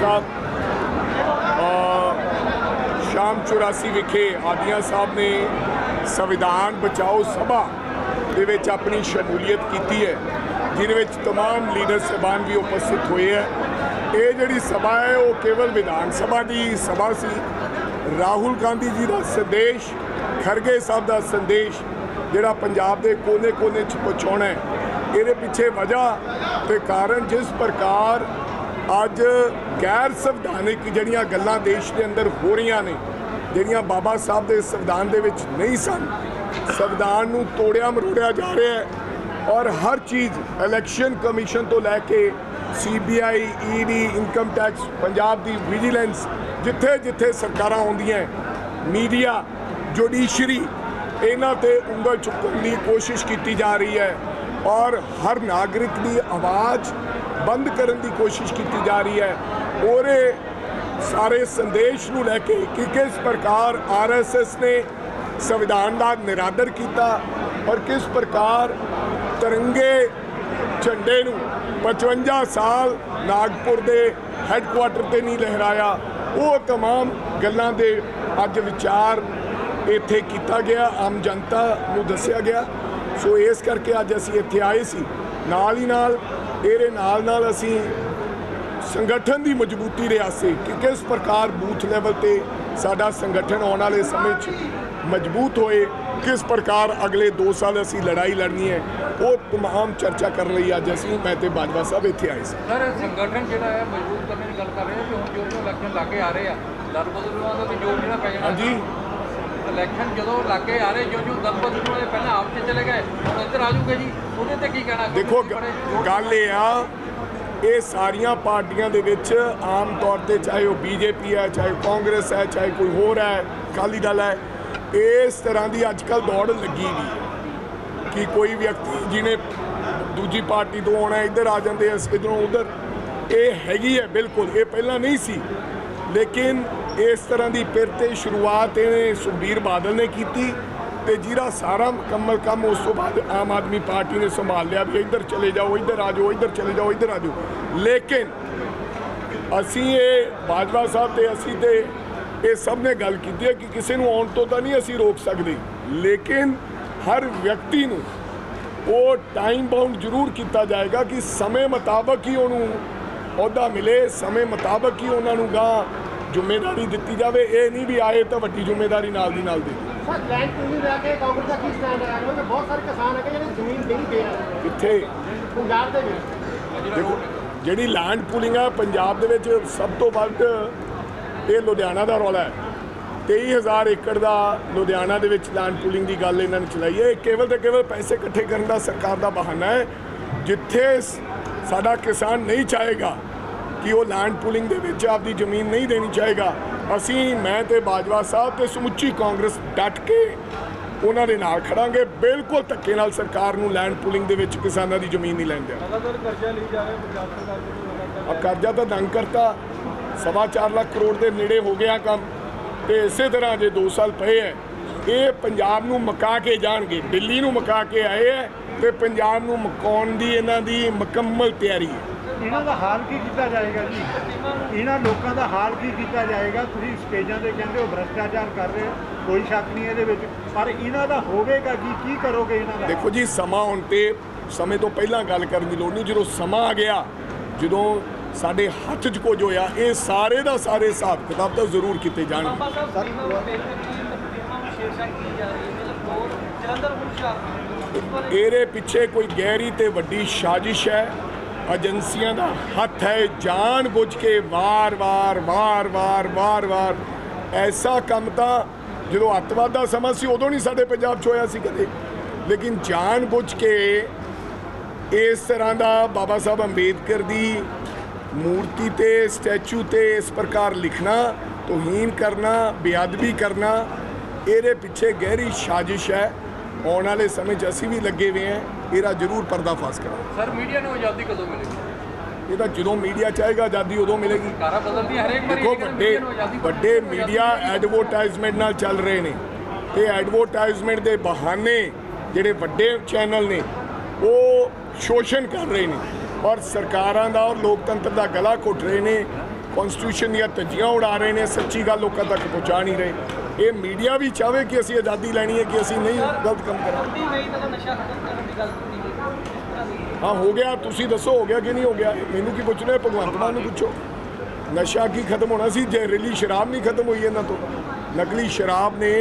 ਸਾਹਿਬ ਅ, ਸ਼ਾਮ 84 ਵਿਖੇ ਆਦੀਆਂ ਸਾਹਿਬ ਨੇ ਸੰਵਿਧਾਨ ਬਚਾਓ ਸਭਾ ਦੇ ਵਿੱਚ ਆਪਣੀ ਸ਼ਮੂਲੀਅਤ ਕੀਤੀ ਹੈ ਜਿਹਦੇ ਵਿੱਚ तमाम ਲੀਡਰ ਸਹਿਬਾਨ ਵੀ ਉਪਸਥਿਤ ਹੋਏ ਹੈ ਇਹ ਜਿਹੜੀ ਸਭਾ ਹੈ ਉਹ ਕੇਵਲ ਵਿਧਾਨ ਸਭਾ ਦੀ ਸਭਾ ਸੀ ਰਾਹੁਲ ਗਾਂਧੀ ਜੀ ਦਾ ਸੰਦੇਸ਼ ਖਰਗੇ ਸਾਹਿਬ ਦਾ ਸੰਦੇਸ਼ ਜਿਹੜਾ ਪੰਜਾਬ ਦੇ ਕੋਨੇ-ਕੋਨੇ 'ਚ ਪਹੁੰਚਾਉਣਾ ਹੈ ਇਹਦੇ ਪਿੱਛੇ ਵਜ੍ਹਾ ਤੇ ਕਾਰਨ ਜਿਸ ਪ੍ਰਕਾਰ ਅੱਜ ਗੈਰ ਸੰਵਿਧਾਨਿਕ ਜਿਹੜੀਆਂ ਗੱਲਾਂ ਦੇਸ਼ ਦੇ ਅੰਦਰ ਹੋ ਰਹੀਆਂ ਨੇ, ਜਿਹੜੀਆਂ ਬਾਬਾ ਸਾਹਿਬ ਦੇ ਸੰਵਿਧਾਨ ਦੇ ਵਿੱਚ ਨਹੀਂ ਸਨ, ਸੰਵਿਧਾਨ ਨੂੰ ਤੋੜਿਆ ਮਰੋੜਿਆ ਜਾ ਰਿਹਾ ਹੈ ਔਰ ਹਰ ਚੀਜ਼ ਇਲੈਕਸ਼ਨ ਕਮਿਸ਼ਨ ਤੋਂ ਲੈ ਕੇ CBI ED income tax Punjab ਦੀ ਵਿਜੀਲੈਂਸ ਜਿੱਥੇ ਜਿੱਥੇ ਸਰਕਾਰਾਂ ਆਉਂਦੀਆਂ ਮੀਡੀਆ ਜੁਡੀਸ਼ਰੀ ਇਹਨਾਂ ਤੇ ਉਂਗਲ ਚੁੱਕਣ ਦੀ ਕੋਸ਼ਿਸ਼ ਕੀਤੀ ਜਾ ਰਹੀ ਹੈ ਔਰ ਹਰ ਨਾਗਰਿਕ ਦੀ ਆਵਾਜ਼ ਬੰਦ ਕਰਨ ਦੀ ਕੋਸ਼ਿਸ਼ ਕੀਤੀ ਜਾ ਰਹੀ ਹੈ ਉਹਦੇ ਸਾਰੇ ਸੰਦੇਸ਼ ਨੂੰ ਲੈ ਕੇ ਕਿ ਕਿਸ ਪ੍ਰਕਾਰ ਆਰਐਸਐਸ ਨੇ ਸੰਵਿਧਾਨ ਦਾ ਨਿਰਾਦਰ ਕੀਤਾ ਔਰ ਕਿਸ ਪ੍ਰਕਾਰ ਤਿਰੰਗੇ ਝੰਡੇ ਨੂੰ 55 ਸਾਲ ਨਾਗਪੁਰ ਦੇ ਹੈੱਡਕੁਆਟਰ ਤੇ ਨਹੀਂ ਲਹਿਰਾਇਆ ਉਹ तमाम ਗੱਲਾਂ ਦੇ ਅੱਜ ਵਿਚਾਰ ਇੱਥੇ ਕੀਤਾ ਗਿਆ ਆਮ ਜਨਤਾ ਨੂੰ ਦੱਸਿਆ ਗਿਆ ਸੋ ਇਸ ਕਰਕੇ ਅੱਜ ਅਸੀਂ ਇੱਥੇ ਆਏ ਸੀ ਨਾਲ ਹੀ ਨਾਲ ਇਹਦੇ ਨਾਲ ਨਾਲ ਅਸੀਂ ਸੰਗਠਨ ਦੀ ਮਜ਼ਬੂਤੀ ਦੇ ਆਸੇ ਕਿ ਕਿਸ ਪ੍ਰਕਾਰ ਬੂਥ ਲੈਵਲ ਤੇ ਸਾਡਾ ਸੰਗਠਨ ਆਉਣ ਵਾਲੇ ਸਮੇਂ 'ਚ ਮਜ਼ਬੂਤ ਹੋਏ ਕਿਸ ਪ੍ਰਕਾਰ ਅਗਲੇ 2 ਸਾਲ ਅਸੀਂ ਲੜਾਈ ਲੜਨੀ ਹੈ ਉਹ ਤਮਾਮ ਚਰਚਾ ਕਰਨ ਲਈ ਅੱਜ ਅਸੀਂ ਮੈਂ ਤੇ ਬਾਜਵਾ ਸਾਹਿਬ ਇੱਥੇ ਆਏ ਸੀ। ਸਰ ਸੰਗਠਨ ਜਿਹੜਾ ਹੈ ਮਜ਼ਬੂਤ ਕਰਨ ਦੀ ਗੱਲ ਕਰ ਰਹੇ ਹਾਂ ਕਿ ਹੁਣ ਜੋ ਜੋ ਇਲੈਕਸ਼ਨ ਲਾਗੇ ਆ ਰਹੇ ਆ ਨੂੰ ਦਾ ਵੀ ਜੋਰ ਜਿਹੜਾ ਪੈ ਜਾਣਾ ਹਾਂਜੀ। ਇਲੈਕਸ਼ਨ ਜਦੋਂ ਲਾਗੇ ਆ ਰਹੇ ਜੋ ਜੋ ਬਦਲ ਨੂੰ ਪਹਿਲਾਂ ਆਪ 'ਚ ਚਲੇ ਗਏ ਹੁਣ ਇੱਧਰ ਆ ਜੂਗੇ ਜੀ। ਉਹਦੇ ਤੇ ਕੀ ਕਹਿਣਾ ਦੇਖੋ ਗੱਲ ਇਹ ਆ ਇਹ ਸਾਰੀਆਂ ਪਾਰਟੀਆਂ ਦੇ ਵਿੱਚ ਆਮ ਤੌਰ ਤੇ ਚਾਹੇ ਉਹ ਬੀਜੇਪੀ ਹੈ ਚਾਹੇ ਕਾਂਗਰਸ ਹੈ ਚਾਹੇ ਕੋਈ ਹੋਰ ਹੈ ਅਕਾਲੀ ਦਲ ਹੈ ਇਸ ਤਰ੍ਹਾਂ ਦੀ ਅੱਜ ਕੱਲ ਦੌੜ ਲੱਗੀ ਵੀ ਹੈ ਕਿ ਕੋਈ ਵਿਅਕਤੀ ਜਿਹਨੇ ਦੂਜੀ ਪਾਰਟੀ ਤੋਂ ਆਉਣਾ ਇੱਧਰ ਆ ਜਾਂਦੇ ਆ ਇਧਰੋਂ ਉਧਰ ਇਹ ਹੈਗੀ ਹੈ ਬਿਲਕੁਲ ਇਹ ਪਹਿਲਾਂ ਨਹੀਂ ਸੀ। ਲੇਕਿਨ ਇਸ ਤਰ੍ਹਾਂ ਦੀ ਫਿਰ ਤੇ ਸ਼ੁਰੂਆਤ ਇਹਨੇ ਸੁਖਬੀਰ ਬਾਦਲ ਨੇ ਕੀਤੀ ਤੇ ਜਿਹੜਾ ਸਾਰਾ ਮੁਕੰਮਲ ਕੰਮ ਉਸ ਤੋਂ ਬਾਅਦ ਆਮ ਆਦਮੀ ਪਾਰਟੀ ਨੇ ਸੰਭਾਲ ਲਿਆ ਵੀ ਇੱਧਰ ਚਲੇ ਜਾਓ, ਇੱਧਰ ਆ ਜਾਓ, ਇੱਧਰ ਚਲੇ ਜਾਓ, ਇੱਧਰ ਆ ਜਾਓ। ਲੇਕਿਨ ਅਸੀਂ ਇਹ ਬਾਜਵਾ ਸਾਹਿਬ ਤੇ ਅਸੀਂ ਤੇ ਇਹ ਸਭ ਨੇ ਗੱਲ ਕੀਤੀ ਹੈ ਕਿ ਕਿਸੇ ਨੂੰ ਆਉਣ ਤੋਂ ਤਾਂ ਨਹੀਂ ਅਸੀਂ ਰੋਕ ਸਕਦੇ। ਲੇਕਿਨ ਹਰ ਵਿਅਕਤੀ ਨੂੰ ਉਹ ਟਾਈਮ ਬਾਉਂਡ ਜ਼ਰੂਰ ਕੀਤਾ ਜਾਏਗਾ ਕਿ ਸਮੇਂ ਮੁਤਾਬਕ ਹੀ ਉਹਨੂੰ ਅਹੁਦਾ ਮਿਲੇ, ਸਮੇਂ ਮੁਤਾਬਕ ਹੀ ਉਹਨਾਂ ਨੂੰ ਗਾਂ ਜ਼ਿੰਮੇਵਾਰੀ ਦਿੱਤੀ ਜਾਵੇ ਇਹ ਨਹੀਂ ਵੀ ਆਏ ਤਾਂ ਵੱਡੀ ਜ਼ਿੰਮੇਵਾਰੀ ਨਾਲ ਦੀ ਨਾਲ ਦੇ। ਸਰ ਲੈਂਡ ਪੂਲਿੰਗ ਲੈ ਕੇ ਕਾਂਗਰਸ ਦਾ ਕੀ ਸਟੈਂਡ ਹੈ। ਕਿਉਂਕਿ ਬਹੁਤ ਸਾਰੇ ਕਿਸਾਨ ਹੈਗੇ ਜਿਹੜੇ ਜ਼ਮੀਨ ਨਹੀਂ ਦੇ ਰਹੇ। ਕਿੱਥੇ? ਪੰਜਾਬ ਦੇ ਵਿੱਚ। ਦੇਖੋ ਜਿਹੜੀ ਲੈਂਡ ਪੂਲਿੰਗ ਹੈ ਪੰਜਾਬ ਦੇ ਵਿੱਚ ਸਭ ਤੋਂ ਵੱਧ ਇਹ ਲੁਧਿਆਣਾ ਦਾ ਰੌਲਾ ਹੈ। 23000 ਏਕੜ ਦਾ ਲੁਧਿਆਣਾ ਦੇ ਵਿੱਚ ਲੈਂਡ ਪੂਲਿੰਗ ਦੀ ਗੱਲ ਇਹਨਾਂ ਨੇ ਚਲਾਈ ਹੈ। ਇਹ ਕੇਵਲ ਤੇ ਕੇਵਲ ਪੈਸੇ ਇਕੱਠੇ ਕਰਨ ਦਾ ਸਰਕਾਰ ਦਾ ਬਹਾਨਾ ਹੈ। ਜਿੱਥੇ ਸਾਡਾ ਕਿਸਾਨ ਨਹੀਂ ਚਾਹੇਗਾ ਕਿ ਉਹ ਲੈਂਡ ਪੂਲਿੰਗ ਦੇ ਵਿੱਚ ਆਪਦੀ ਜ਼ਮੀਨ ਨਹੀਂ ਦੇਣੀ ਚਾਹੇਗਾ। ਅਸੀਂ ਮੈਂ ਤੇ ਬਾਜਵਾ ਸਾਹਿਬ ਤੇ ਸਮੁੱਚੀ ਕਾਂਗਰਸ ਡਟ ਕੇ ਉਹਨਾਂ ਦੇ ਨਾਲ ਖੜਾਂਗੇ। ਬਿਲਕੁਲ ਧੱਕੇ ਨਾਲ ਸਰਕਾਰ ਨੂੰ ਲੈਂਡ ਪੂਲਿੰਗ ਦੇ ਵਿੱਚ ਕਿਸਾਨਾਂ ਦੀ ਜ਼ਮੀਨ ਨਹੀਂ ਲੈਣ ਲਗਾਤਾਰ ਕਰਜ਼ਾ ਲਈ ਜਾ ਰਹੇ ਪੰਜਾਬ ਸਰਕਾਰ ਕੋਲੋਂ ਆ ਕਰਜ਼ਾ ਤਾਂ ਦੰਗ ਕਰਤਾ। ਸਵਾ ਚਾਰ ਲੱਖ ਕਰੋੜ ਦੇ ਨੇੜੇ ਹੋ ਗਿਆ ਕੰਮ ਤੇ ਇਸੇ ਤਰ੍ਹਾਂ ਜੇ 2 ਸਾਲ ਪਏ ਐ ਇਹ ਪੰਜਾਬ ਨੂੰ ਮਕਾ ਕੇ ਜਾਣਗੇ ਦਿੱਲੀ ਨੂੰ ਮਕਾ ਕੇ ਆਏ ਐ। ਤੇ ਪੰਜਾਬ ਨੂੰ ਮਕਾਉਣ ਦੀ ਇਹਨਾਂ ਦੀ ਮੁਕੰਮਲ ਤਿਆਰੀ ਹੈ। ਇਹਨਾਂ ਦਾ ਹਾਲ ਕੀ ਕੀਤਾ ਜਾਏਗਾ ਜੀ? ਇਹਨਾਂ ਲੋਕਾਂ ਦਾ ਹਾਲ ਕੀ ਕੀਤਾ ਜਾਏਗਾ? ਤੁਸੀਂ ਸਟੇਜਾਂ ਤੇ ਕਹਿੰਦੇ ਹੋ ਭ੍ਰਸ਼ਟਾਚਾਰ ਕਰ ਰਹੇ ਹੋ ਕੋਈ ਸ਼ੱਕ ਨਹੀਂ ਇਹਦੇ ਵਿੱਚ। ਪਰ ਇਹਨਾਂ ਦਾ ਹੋਵੇਗਾ ਕੀ? ਕੀ ਕਰੋਗੇ ਇਹਨਾਂ ਦਾ? ਦੇਖੋ ਜੀ ਸਮਾਂ ਹੁਣ ਤੇ ਸਮੇਂ ਤੋਂ ਪਹਿਲਾਂ ਗੱਲ ਕਰਨ ਦੀ ਲੋੜ ਨਹੀਂ। ਜਦੋਂ ਸਮਾਂ ਆ ਗਿਆ ਜਦੋਂ ਸਾਡੇ ਹੱਥ 'ਚ ਕੁਝ ਹੋਇਆ ਇਹ ਸਾਰੇ ਦਾ ਸਾਰੇ ਹਿਸਾਬ ਕਿਤਾਬ ਤਾਂ ਜ਼ਰੂਰ ਕੀਤੇ ਜਾਣਗੇ। ਇਹਦੇ ਪਿੱਛੇ ਕੋਈ ਗਹਿਰੀ ਤੇ ਵੱਡੀ ਸਾਜ਼ਿਸ਼ ਹੈ। ਏਜੰਸੀਆਂ ਦਾ ਹੱਥ ਹੈ ਜਾਣ ਬੁੱਝ ਕੇ ਵਾਰ-ਵਾਰ ਵਾਰ-ਵਾਰ ਵਾਰ-ਵਾਰ ਐਸਾ ਕੰਮ ਤਾਂ ਜਦੋਂ ਅੱਤਵਾਦ ਦਾ ਸਮਾਂ ਸੀ, ਉਦੋਂ ਨਹੀਂ ਸਾਡੇ ਪੰਜਾਬ 'ਚ ਹੋਇਆ ਸੀ ਕਦੇ। ਲੇਕਿਨ ਜਾਣ ਬੁੱਝ ਕੇ ਇਸ ਤਰ੍ਹਾਂ ਦਾ ਬਾਬਾ ਸਾਹਿਬ ਅੰਬੇਦਕਰ ਦੀ ਮੂਰਤੀ ਤੇ, ਸਟੈਚੂ ਤੇ ਇਸ ਪ੍ਰਕਾਰ ਲਿਖਣਾ, ਤੋਹੀਨ ਕਰਨਾ, ਬੇਅਦਬੀ ਕਰਨਾ, ਇਹਦੇ ਪਿੱਛੇ ਗਹਿਰੀ ਸਾਜ਼ਿਸ਼ ਹੈ। ਆਉਣ ਵਾਲੇ ਸਮੇਂ 'ਚ ਅਸੀਂ ਵੀ ਲੱਗੇ ਹੋਏ ਹਾਂ ਇਹਦਾ ਜ਼ਰੂਰ ਪਰਦਾਫਾਸ਼ ਕਰਾਂਗੇ। ਸਰ ਮੀਡੀਆ ਨੂੰ ਆਜ਼ਾਦੀ ਕਦੋਂ ਮਿਲੇਗੀ? ਇਹ ਤਾਂ ਜਦੋਂ ਮੀਡੀਆ ਚਾਹੇਗਾ ਆਜ਼ਾਦੀ ਉਦੋਂ ਮਿਲੇਗੀ। ਕਾਰਾ ਬਦਲਦੀ ਹਰੇਕ ਵਾਰੀ ਦੇਖੋ ਵੱਡੇ ਮੀਡੀਆ ਨੂੰ ਆਜ਼ਾਦੀ ਵੱਡੇ ਮੀਡੀਆ ਐਡਵਰਟਾਈਜ਼ਮੈਂਟ ਨਾਲ ਚੱਲ ਰਹੇ ਨੇ। ਤੇ ਐਡਵਰਟਾਈਜ਼ਮੈਂਟ ਦੇ ਬਹਾਨੇ ਜਿਹੜੇ ਵੱਡੇ ਚੈਨਲ ਨੇ ਉਹ ਸ਼ੋਸ਼ਣ ਕਰ ਰਹੇ ਨੇ। ਔਰ ਸਰਕਾਰਾਂ ਦਾ ਔਰ ਲੋਕਤੰਤਰ ਦਾ ਗਲਾ ਘੁੱਟ ਰਹੇ ਨੇ। ਕਨਸਟੀਟਿਊਸ਼ਨ ਦੀਆਂ ਧੱਜੀਆਂ ਉਡਾ ਰਹੇ ਨੇ। ਸੱਚੀ ਗੱਲ ਲੋਕਾਂ ਤੱਕ ਪਹੁੰਚਾ ਨਹੀਂ ਰਹੇ। ਇਹ ਮੀਡੀਆ ਵੀ ਚਾਹਵੇ ਕਿ ਅਸੀਂ ਆਜ਼ਾਦੀ ਲੈਣੀ ਹੈ ਕਿ ਅਸੀਂ ਨਹੀਂ ਗਲਤ ਕੰਮ ਕਰਾਂਗੇ। ਹਾਂ ਹੋ ਗਿਆ ਤੁਸੀਂ ਦੱਸੋ ਹੋ ਗਿਆ ਕਿ ਨਹੀਂ ਹੋ ਗਿਆ? ਮੈਨੂੰ ਕੀ ਪੁੱਛਣਾ ਹੈ? ਭਗਵੰਤ ਮਾਨ ਨੂੰ ਪੁੱਛੋ। ਨਸ਼ਾ ਕੀ ਖਤਮ ਹੋਣਾ ਸੀ? ਜ਼ਹਿਰੀਲੀ ਸ਼ਰਾਬ ਨਹੀਂ ਖਤਮ ਹੋਈ ਇਹਨਾਂ ਤੋਂ ਨਕਲੀ ਸ਼ਰਾਬ ਨੇ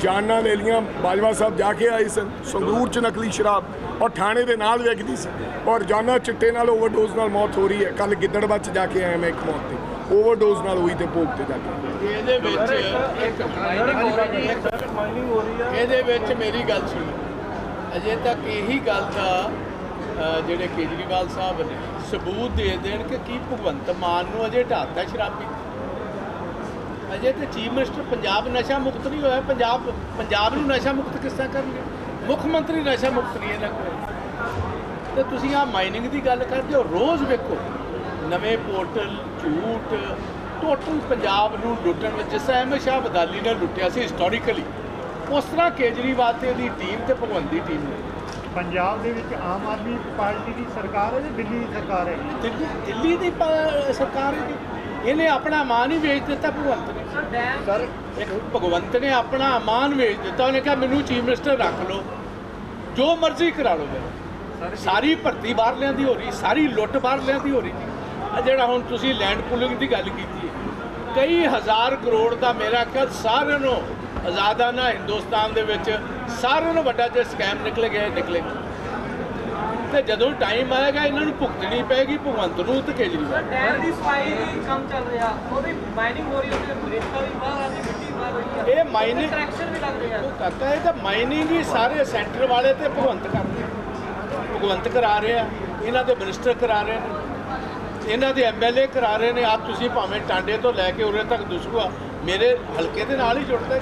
ਜਾਨਾਂ ਲੈ ਲੀਆਂ ਬਾਜਵਾ ਸਾਹਿਬ ਜਾ ਕੇ ਆਏ ਸਨ ਸੰਗਰੂਰ ਚ ਨਕਲੀ ਸ਼ਰਾਬ ਔਰ ਥਾਣੇ ਦੇ ਨਾਲ ਵਿਕਦੀ ਸੀ। ਔਰ ਜਾਨਾਂ ਚਿੱਟੇ ਨਾਲ ਓਵਰਡੋਜ਼ ਨਾਲ ਮੌਤ ਹੋ ਰਹੀ ਹੈ। ਕੱਲ ਗਿੱਦੜਬਾਦ ਚ ਜਾ ਕੇ ਆਇਆ ਮੈਂ ਇੱਕ ਮੌਤ ਤੇ। ਓਵਰਡੋਜ਼ ਨਾਲ ਹੋਈ ਤੇ ਭੋਗ ਤੇ ਜਾ ਕੇ। ਇਹਦੇ ਵਿੱਚ ਇਹਦੇ ਵਿੱਚ ਮੇਰੀ ਗੱਲ ਸੁਣੋ। ਅਜੇ ਤੱਕ ਇਹੀ ਗੱਲ ਦਾ ਜਿਹੜੇ ਕੇਜਰੀਵਾਲ ਸਾਹਿਬ ਨੇ ਸਬੂਤ ਦੇ ਦੇਣ ਕਿ ਕੀ ਭਗਵੰਤ ਮਾਨ ਨੂੰ ਅਜੇ ਢਾਤਾ ਸ਼ਰਾਬੀ। ਅਜੇ ਤੇ ਚੀਫ ਮਿਨਿਸਟਰ ਪੰਜਾਬ ਨਸ਼ਾ ਮੁਕਤ ਨਹੀਂ ਹੋਇਆ। ਪੰਜਾਬ ਪੰਜਾਬ ਨੂੰ ਨਸ਼ਾ ਮੁਕਤ ਕਿਸ ਤਰ੍ਹਾਂ ਕਰਨਗੇ? ਮੁੱਖ ਮੰਤਰੀ ਨਸ਼ਾ ਮੁਕਤ ਨਹੀਂ ਇਹਨਾਂ ਕੋਲ। ਤੇ ਤੁਸੀਂ ਆ ਮਾਈਨਿੰਗ ਦੀ ਗੱਲ ਕਰਦੇ ਹੋ ਰੋਜ਼ ਵੇਖੋ। ਨਵੇਂ ਪੋਰਟਲ ਝੂਠ ਟੋਟਲ ਪੰਜਾਬ ਨੂੰ ਲੁੱਟਣ ਵਿੱਚ ਜਿਸ ਤਰ੍ਹਾਂ ਅਹਿਮਦ ਸ਼ਾਹ ਬਦਾਲੀ ਨੇ ਲੁੱਟਿਆ ਸੀ ਹਿਸਟੋਰੀਕਲੀ ਉਸ ਤਰ੍ਹਾਂ ਕੇਜਰੀਵਾਲ ਤੇ ਉਹਦੀ ਟੀਮ ਤੇ ਭਗਵੰਤ ਦੀ ਟੀਮ ਨੇ। ਪੰਜਾਬ ਦੇ ਵਿੱਚ ਆਮ ਆਦਮੀ ਪਾਰਟੀ ਦੀ ਸਰਕਾਰ ਹੈ ਜਾਂ ਦਿੱਲੀ ਦੀ ਸਰਕਾਰ ਹੈ? ਦਿੱਲੀ ਦਿੱਲੀ ਦੀ ਸਰਕਾਰ ਹੈ। ਇਹਨੇ ਆਪਣਾ ਮਾਨ ਹੀ ਵੇਚ ਦਿੱਤਾ ਭਗਵੰਤ ਨੇ। ਸਰ ਭਗਵੰਤ ਨੇ ਆਪਣਾ ਮਾਨ ਵੇਚ ਦਿੱਤਾ। ਉਹਨੇ ਕਿਹਾ ਮੈਨੂੰ ਚੀਫ ਮਿਨਿਸਟਰ ਰੱਖ ਲਓ। ਜੋ ਮਰਜ਼ੀ ਕਰਾ ਲਓ ਮੇਰੇ ਸਾਰੀ ਭਰਤੀ ਬਾਹਰਲਿਆਂ ਦੀ ਹੋ ਰਹੀ ਸਾਰੀ ਲੁੱਟ ਬਾਹਰਲਿਆਂ ਦੀ ਹੋ ਰਹੀ ਜੀ ਆ ਜਿਹੜਾ ਹੁਣ ਤੁਸੀਂ ਲੈਂਡ ਪੂਲਿੰਗ ਦੀ ਗੱਲ ਕੀਤੀ ਹੈ। ਕਈ ਹਜ਼ਾਰ ਕਰੋੜ ਦਾ ਮੇਰਾ ਖਿਆਲ ਸਾਰਿਆਂ ਨੂੰ ਆਜ਼ਾਦਾਨਾ ਹਿੰਦੁਸਤਾਨ ਦੇ ਵਿੱਚ ਸਾਰਿਆਂ ਨੂੰ ਵੱਡਾ ਜਿਹਾ ਸਕੈਮ ਨਿਕਲ ਗਿਆ ਨਿਕਲੇ। ਤੇ ਜਦੋਂ ਟਾਈਮ ਆਏਗਾ ਇਹਨਾਂ ਨੂੰ ਭੁਗਤਣੀ ਪਏਗੀ ਭਗਵੰਤ ਨੂੰ ਤੇ ਕੇਜਰੀਵਾਲ ਨੂੰ। ਡੈਮ ਦੀ ਸਫ਼ਾਈ ਦੀ ਕੰਮ ਚੱਲ ਰਿਹਾ। ਉਹਦੀ ਮਾਈਨਿੰਗ ਹੋ ਰਹੀ ਹੈ ਉਹਦੇ ਰੇਤਾ ਵੀ ਬਾਹਰ ਆ ਰਹੀ ਮਿੱਟੀ ਬਾਹਰ ਆ ਰਹੀ ਹੈ। ਇਹ ਮਾਈਨਿੰਗ ਟਰੈਕਸ਼ਨ ਵੀ ਲੱਗ ਰਿਹਾ। ਉਹ ਕਾਕਾ ਇਹ ਤਾਂ ਮਾਈਨਿੰਗ ਹੀ ਸਾਰੇ ਸੈਂਟਰ ਵਾਲੇ ਤੇ ਭਗਵੰਤ ਕਰਦੇ। ਭਗਵੰਤ ਕਰਾ ਰਹੇ ਆ ਇਹਨਾਂ ਦੇ ਮਿਨਿਸਟਰ ਕਰਾ ਰਹੇ ਨੇ। ਇਹਨਾਂ ਦੇ ਐਮਐਲਏ ਕਰਾ ਰਹੇ ਨੇ ਆਪ ਤੁਸੀਂ ਭਾਵੇਂ ਟਾਂਡੇ ਤੋਂ ਲੈ ਕੇ ਉਰੇ ਤੱਕ ਦੁਸੂਆ ਮੇਰੇ ਹਲਕੇ ਦੇ ਨਾਲ ਹੀ ਜੁੜਦਾ।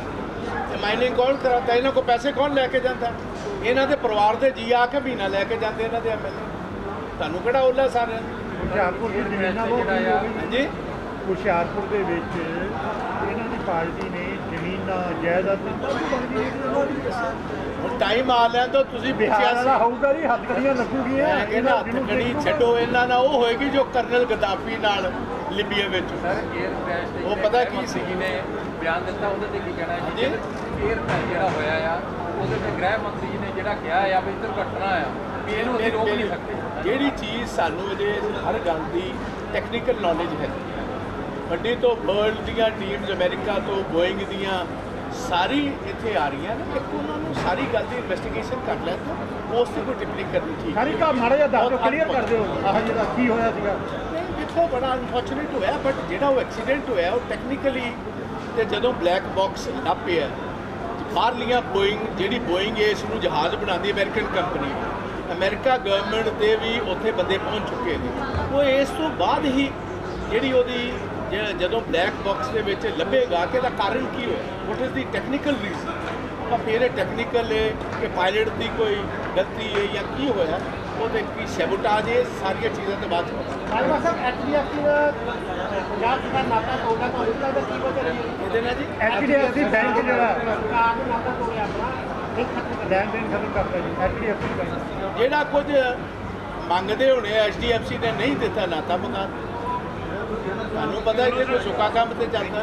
ਤੇ ਮਾਈਨਿੰਗ ਕੌਣ ਕਰਾਤਾ ਇਹਨਾਂ ਕੋ ਪੈਸੇ ਕੌਣ ਲੈ ਕੇ ਜਾਂਦਾ? ਇਹਨਾਂ ਦੇ ਪਰਿਵਾਰ ਦੇ ਜੀ ਆ ਕੇ ਮਹੀਨਾ ਲੈ ਕੇ ਜਾਂਦੇ ਇਹਨਾਂ ਦੇ ਐਮਐਲਏ ਤੁਹਾਨੂੰ ਕਿਹੜਾ ਓਲਾ ਸਾਰਿਆਂ ਨੂੰ? ਹੁਸ਼ਿਆਰਪੁਰ ਦੀ ਜ਼ਮੀਨਾਂ ਬਹੁਤ ਹੋ ਗਈਆਂ ਹਾਂਜੀ? ਹੁਸ਼ਿਆਰਪੁਰ ਦੇ ਵਿੱਚ ਇਹਨਾਂ ਦੀ ਪਾਰਟੀ ਨੇ ਜ਼ਮੀਨਾਂ ਜਾਇਦਾਦਾਂ ਹੁਣ ਟਾਈਮ ਆ ਲਿਆ ਤਾਂ ਤੁਸੀਂ ਵਾਲਾ ਸੀ ਹੋਊਗਾ ਜੀ ਹੱਥਕੜੀਆਂ ਲੱਗੂਗੀਆਂ ਖੜੀ ਦੇਖੋ- ਛੱਡੋ ਇਹਨਾਂ ਨਾਲ ਉਹ ਹੋਏਗੀ ਜੋ ਕਰਨਲ ਗਦਾਫੀ ਨਾਲ ਲਿਬੀਆ ਵਿੱਚ। ਸਰ 에ਅਰ ਕ੍ਰੈਸ਼ ਤੇ ਉਹ ਜਿਹੜੇ ਪਤਾ ਕੀ ਸੀ? ਨੇ ਬਿਆਨ ਦਿੱਤਾ ਉਹਦੇ ਤੇ ਕੀ ਕਹਿਣਾ ਹੈ? ਹਾਂਜੀ। 에ਅਰ ਕ੍ਰੈਸ਼ ਜਿਹੜਾ ਹੋਇਆ ਆ ਉਹਦੇ ਤੇ ਗ੍ਰਹਿ ਮੰਤਰੀ ਜੀ ਨੇ ਜਿਹੜਾ ਕਿਹਾ ਆ ਵੀ ਦੁਰਘਟਨਾ ਆ ਵੀ ਇਹਨੂੰ ਅਸੀਂ ਰੋਕ ਨਹੀਂ ਸਕਦੇ। ਜਿਹੜੀ ਚੀਜ਼ ਸਾਨੂੰ ਅਜੇ ਹਰ ਗੱਲ ਦੀ ਟੈਕਨੀਕਲ ਨੌਲੇਜ ਹੈ। ਵੱਡੀ ਤੋਂ ਵਰਲਡ ਦੀਆਂ ਟੀਮਸ ਅਮਰੀਕਾ ਤੋਂ ਬੋਇੰਗ ਦੀਆਂ ਸਾਰੀ ਇੱਥੇ ਆ ਰਹੀਆਂ ਨੇ ਇੱਕ ਉਹਨਾਂ ਨੂੰ ਸਾਰੀ ਗੱਲ ਦੀ ਇਨਵੈਸਟੀਗੇਸ਼ਨ ਕਰ ਲੈਣ ਤੋਂ ਉਸ ਤੇ ਕੋਈ ਟਿੱਪਣੀ ਕਰਨੀ ਠੀਕ ਸਾਰੀ ਕਾ ਮਾੜਾ ਜਿਹਾ ਦੱਸ ਦਿਓ ਕਲੀਅਰ ਕਰ ਦਿਓ ਆਹ ਜਿਹੜਾ ਕੀ ਹੋਇਆ ਸੀਗਾ। ਨਹੀਂ ਦੇਖੋ ਬੜਾ ਅਨਫੋਰਚੂਨੇਟ ਹੋਇਆ ਬਟ ਜਿਹੜਾ ਉਹ ਐਕਸੀਡੈਂਟ ਹੋਇਆ ਉਹ ਟੈਕਨੀਕਲੀ ਤੇ ਜਦੋਂ ਬਲੈਕ ਬਾਕਸ ਲੱਭਿਆ ਬਾਹਰਲੀਆਂ ਬੋਇੰਗ ਜਿਹੜੀ ਬੋਇੰਗ ਇਸ ਨੂੰ ਜਹਾਜ਼ ਬਣਾਉਂਦੀ ਅਮਰੀਕਨ ਕੰਪਨੀ ਅਮਰੀਕਾ ਗਵਰਨਮੈਂਟ ਦੇ ਵੀ ਉੱਥੇ ਬੰਦੇ ਪਹੁੰਚ ਚੁੱਕੇ ਨੇ। ਉਹ ਇਸ ਤੋਂ ਬਾਅਦ ਹੀ ਜਿਹੜੀ ਉਹਦੀ ਜ- ਜਦੋਂ ਬਲੈਕ ਬਾਕਸ ਦੇ ਵਿੱਚ ਲੱਭੇਗਾ ਕਿ ਇਹਦਾ ਕਾਰਨ ਕੀ ਹੋਇਆ? What is the technical reason ਆਪਾਂ ਫਿਰ ਇਹ ਟੈਕਨੀਕਲ ਹੈ ਕਿ ਪਾਇਲਟ ਦੀ ਕੋਈ ਗਲਤੀ ਹੈ ਜਾਂ ਕੀ ਹੋਇਆ? ਉਹਦੇ ਕੀ ਸੈਬੋਟਾਜ ਹੈ ਸਾਰੀਆਂ ਚੀਜ਼ਾਂ ਤੇ ਪਤਾ ਬਾਜਵਾ ਸਾਹਿਬ ਐਚਡੀਐਫਸੀ ਦਾ ਪੰਜਾਬ ਸਰਕਾਰ ਨਾਤਾ ਤੋੜਦਾ ਤੁਹਾਨੂੰ ਕੀ ਲੱਗਦਾ ਕੀ ਵਜ੍ਹਾ ਰਹੀ ਹੈ ਇਹਦੇ ਨਾਲ ਜੀ? ਐਚਡੀਐਫਸੀ ਬੈਂਕ ਜਿਹੜਾ ਸਰਕਾਰ ਨੇ ਨਾਤਾ ਤੋੜਿਆ ਆਪਣਾ ਇਹ ਖਤਮ ਕਰ ਲੈਣ ਦੇਣ ਖਤਮ ਕਰਤਾ ਜੀ ਐਚਡੀਐਫਸੀ ਬੈਂਕ ਜਿਹੜਾ ਕੁਝ ਮੰਗਦੇ ਹੋਣੇ ਐਚਡੀਐਫਸੀ ਨੇ ਨਹੀਂ ਦਿੱਤਾ ਨਾਤਾ ਮੰਗਾ ਤੁਹਾਨੂੰ ਪਤਾ ਹੈ ਕੋਈ ਸੁੱਕਾ ਕੰਮ ਤੇ ਚੱਲਦਾ।